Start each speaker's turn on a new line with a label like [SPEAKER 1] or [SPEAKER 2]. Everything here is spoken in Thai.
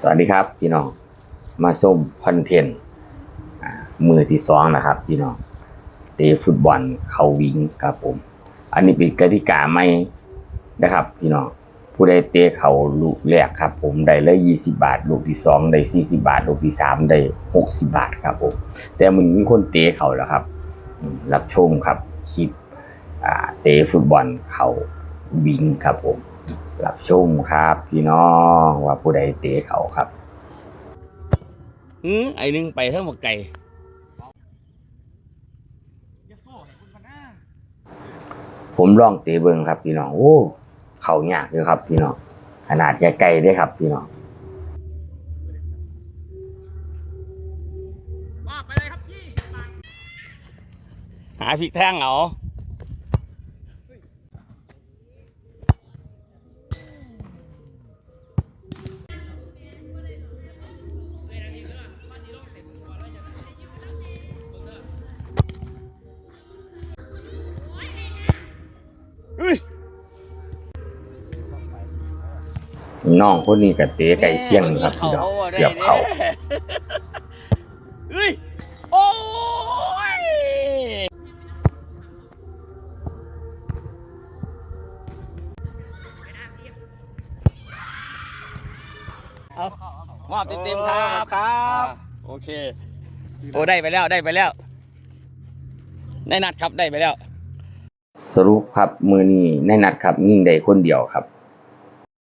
[SPEAKER 1] สวัสดีครับพี่น้อง มาส้มคอนเทนต์มือที่สองนะครับพี่น้องเตะฟุตบอลเขาวิงครับผม อันนี้เป็นกติกาใหม่นะครับ พี่น้องผู้ใดเตะเขาลูกแรกครับ ผมได้เลยยี่สิบาท ลูกที่สองได้สี่สิบาท ลูกที่สามได้หกสิบาทครับผม แต่มึงมีคนเตะเขาแล้วครับ รับชมครับคลิปเตะฟุตบอลเขาวิงครับผม รับชมครับ พี่น้องว่าผู้ใดเตะเขาครับ
[SPEAKER 2] อืมไอ้หนึงไปทั้งหมดไก่
[SPEAKER 1] ผมลองเตะเบิงครับ พี่น้องโอ้เขายากเลยครับ พี่น้องขนาดใกล้ๆได้ครับ พี่น้อง
[SPEAKER 3] ว่าไปเลยครับพี่
[SPEAKER 2] หาพริกแท่งเอาเน้
[SPEAKER 1] องคนนี้กับเตะไก่เชี่ยงครับพี่น้องเกือบเขา
[SPEAKER 2] เฮ้ยโอ้ยเอามอบเต็มๆครับครับ โอเค โอ้ได้ไปแล้วได้ไปแล้วได้นัดครับได้ไปแล้ว
[SPEAKER 1] สรุปครับมือนี้ในนัดครับยิ่งใดคนเดียวครับ